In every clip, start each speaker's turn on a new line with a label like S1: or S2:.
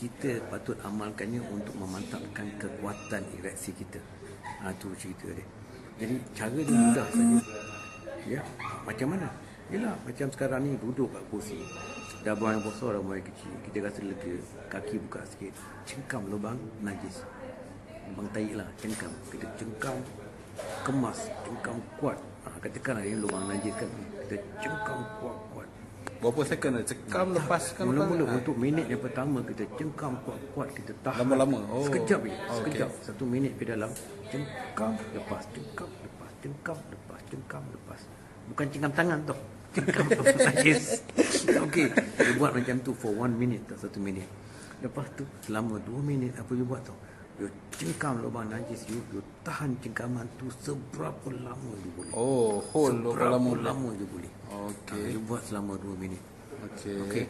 S1: kita patut amalkannya untuk memantapkan kekuatan ereksi kita. Ha, tu cerita dia. Jadi cara dia mudah saja. Ya, macam mana? Yalah, macam sekarang ni duduk kat kursi. Dah buang yang besar dah mulai kecil. Kita rasa lega. Kaki buka sikit. Cengkam lubang najis. Lubang tahi lah, cengkam. Kita cengkam, kemas, cengkam kuat. Ha, katakanlah ini lubang najis kan. Kita cengkam kuat-kuat.
S2: Berapa second dah? Cekam lepaskan
S1: Mula-mula
S2: lepas.
S1: untuk minit yang pertama kita cengkam kuat-kuat kita tahan.
S2: Lama-lama? Oh.
S1: Sekejap je,
S2: Oh,
S1: sekejap. Satu minit di dalam cengkam lepas, cengkam lepas, cengkam lepas, cengkam lepas. Bukan cengkam tangan tu. Cengkam lepas. Okey, dia buat macam tu for one minute tak satu minit. Lepas tu selama dua minit apa you buat tu? You cengkam lubang najis you, you tahan cengkaman tu seberapa lama you boleh.
S2: Oh, hold berapa
S1: seberapa
S2: lama?
S1: lama you boleh.
S2: Okey.
S1: Ha, you buat selama dua minit.
S2: Okey.
S1: Okey.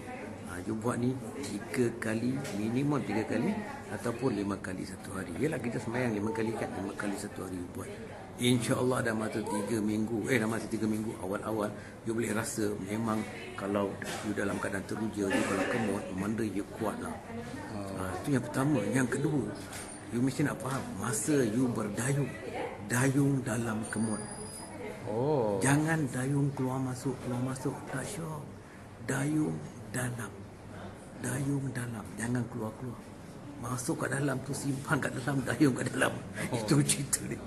S1: Ha, you buat ni tiga kali, minimum tiga kali ataupun lima kali satu hari. Yalah kita semayang lima kali kan, lima kali satu hari you buat. InsyaAllah dalam masa tiga minggu, eh dalam masa tiga minggu awal-awal, you boleh rasa memang kalau you dalam keadaan teruja, you kalau kemot, manda you kuat lah. Ha, itu yang pertama. Yang kedua, you mesti nak faham, masa you berdayung, dayung dalam kemot.
S2: Oh.
S1: Jangan dayung keluar masuk keluar masuk tak syok. Dayung dalam. Dayung dalam. Jangan keluar keluar. Masuk kat dalam tu simpan kat dalam dayung kat dalam. Oh. Itu cerita dia.